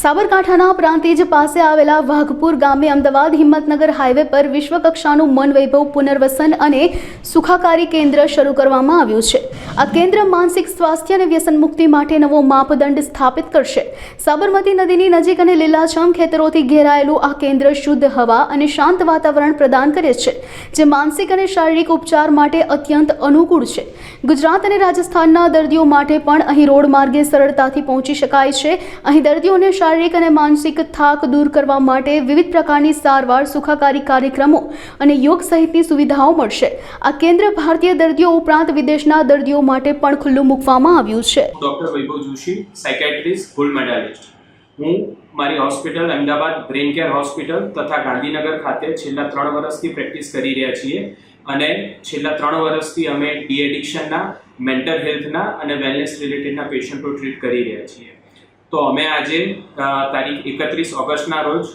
સાબરકાંઠાના પ્રાંતિજ પાસે આવેલા વાઘપુર ગામે અમદાવાદ હિંમતનગર હાઈવે પર વિશ્વ કક્ષાનું મન વૈભવ પુનર્વસન અને સુખાકારી કેન્દ્ર શરૂ કરવામાં આવ્યું છે. આ કેન્દ્ર માનસિક સ્વાસ્થ્ય અને વ્યસન મુક્તિ માટે નવો માપદંડ સ્થાપિત કરશે. સાબરમતી નદીની નજીક અને લીલાછમ ખેતરોથી ઘેરાયેલું આ કેન્દ્ર શુદ્ધ હવા અને શાંત વાતાવરણ પ્રદાન કરે છે, જે માનસિક અને શારીરિક ઉપચાર માટે અત્યંત અનુકૂળ છે. ગુજરાત અને રાજસ્થાનના દર્દીઓ માટે પણ અહીં રોડ માર્ગે સરળતાથી પહોંચી શકાય છે. અહીં દર્દીઓને શારીરિક અને માનસિક થાક દૂર કરવા માટે વિવિધ પ્રકારની સારવાર, સુખાકારી કાર્યક્રમો અને યોગ સહિતની સુવિધાઓ મળશે. આ કેન્દ્ર ભારતીય દર્દીઓ ઉપરાંત વિદેશના દર્દીઓ માટે પણ ખુલ્લું મૂકવામાં આવ્યું છે. Doctor Vaibhav Joshi psychiatrist gold medalist હું મારી hospital Ahmedabad brain care hospital તથા ગાંધીનગર ખાતે છેલ્લા ત્રણ વર્ષથી પ્રેક્ટિસ કરી રહ્યા છીએ અને છેલ્લા ત્રણ વર્ષથી અમે ડી એડિક્શનના મેન્ટલ હેલ્થના અને વેલનેસ રિલેટેડના પેશન્ટો ટ્રીટ કરી રહ્યા છીએ. તો અમે આજે તારીખ એકત્રીસ ઓગસ્ટના રોજ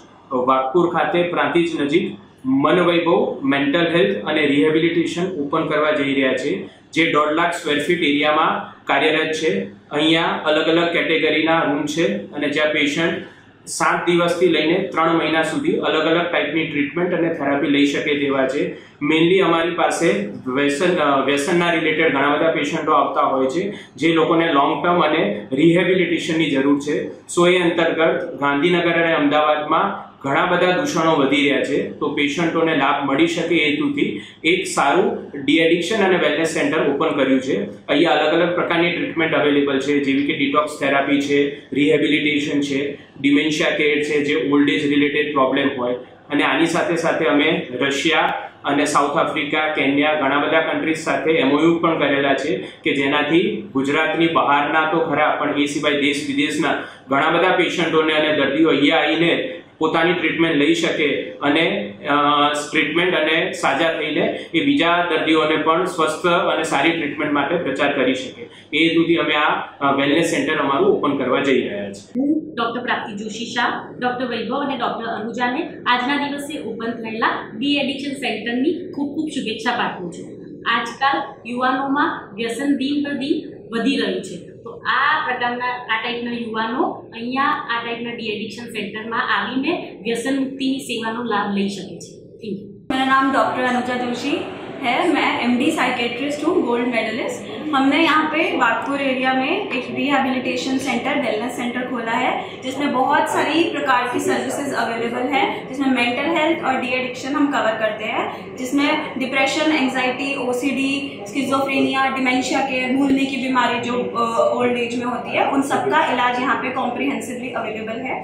વાઘપુર ખાતે પ્રાંતિજ નજીક મન વૈભવ મેન્ટલ હેલ્થ અને રિહેબિલિટેશન ઓપન કરવા જઈ રહ્યા છે. જે દોઢ લાખ સ્ક્વેર ફીટ એરિયામાં કાર્યરત છે. અહીંયા અલગ અલગ કેટેગરીના રૂમ છે અને જ્યાં પેશન્ટ સાત દિવસથી લઈને ત્રણ મહિના સુધી અલગ અલગ ટાઈપની ટ્રીટમેન્ટ અને થેરાપી લઈ શકે તેવા છે. મેઇનલી અમારી પાસે વ્યસન વ્યસનના રિલેટેડ ઘણા બધા પેશન્ટો આવતા હોય છે, જે લોકોને લોંગ ટર્મ અને રિહેબિલિટેશનની જરૂર છે. સો એ અંતર્ગત ગાંધીનગર અને અમદાવાદમાં ઘણા બધા દૂષણો વધી રહ્યા છે. તો પેશન્ટોને લાભ મળી શકે એ હેતુથી એક સારું ડીએડિક્શન અને વેલનેસ સેન્ટર ઓપન કર્યું છે. અહીંયા અલગ અલગ પ્રકારની ટ્રીટમેન્ટ અવેલેબલ છે. જેવી કે ડિટોક્સ થેરાપી છે, રિહેબિલિટેશન છે, ડિમેન્શિયા કેર છે, જે ઓલ્ડ એજ રિલેટેડ પ્રોબ્લેમ હોય. અને આની સાથે સાથે અમે રશિયા અને સાઉથ આફ્રિકા, કેન્યા, ઘણા બધા કન્ટ્રીઝ સાથે એમઓયુ પણ કરેલા છે કે જેનાથી ગુજરાતની બહારના તો ખરા, પણ એ સિવાય દેશ વિદેશના ઘણા બધા પેશન્ટોને અને દર્દીઓ અહીંયા આવીને પોતાની ટ્રીટમેન્ટ લઈ શકે અને ટ્રીટમેન્ટ અને સાજા થઈને એ બીજા દર્દીઓને પણ સ્વસ્થ અને સારી ટ્રીટમેન્ટ માટે પ્રચાર કરી શકે. એ હેતુથી અમે આ વેલનેસ સેન્ટર અમારું ઓપન કરવા જઈ રહ્યા છીએ. ડૉક્ટર પ્રાપ્તિ જોશી શાહ, ડૉક્ટર વૈભવ અને ડૉક્ટર અનુજાને આજના દિવસે ઓપન થયેલા ડી એડિક્શન સેન્ટરની ખૂબ ખૂબ શુભેચ્છા પાઠવું છું. આજકાલ યુવાનોમાં વ્યસન દિન પર વધી રહ્યું છે તો આ પ્રકારના આ ટાઈપના યુવાનો અહીંયા આ ટાઈપના ડી એડિક્શન સેન્ટરમાં આવીને વ્યસન મુક્તિની સેવાનો લાભ લઈ શકે છે થેન્ક યુ मेरा नाम डॉक्टर अनुजा जोशी है मैं एमडी साइकेट्रिस्ट हूँ गोल्ड मेडलिस्ट हमने यहाँ पे बागपुर एरिया में एक रिहैबिलिटेशन सेंटर वेलनेस सेंटर खोला है जिसमें बहुत सारी प्रकार की सर्विसेज़ अवेलेबल है, जिसमें मेंटल हेल्थ और डी एडिक्शन हम कवर करते हैं, जिसमें depression anxiety OCD schizophrenia dementia के, भूलने की बीमारी जो ओल्ड एज में होती है, उन सबका इलाज यहाँ पे कॉम्प्रिहेंसिवली अवेलेबल है।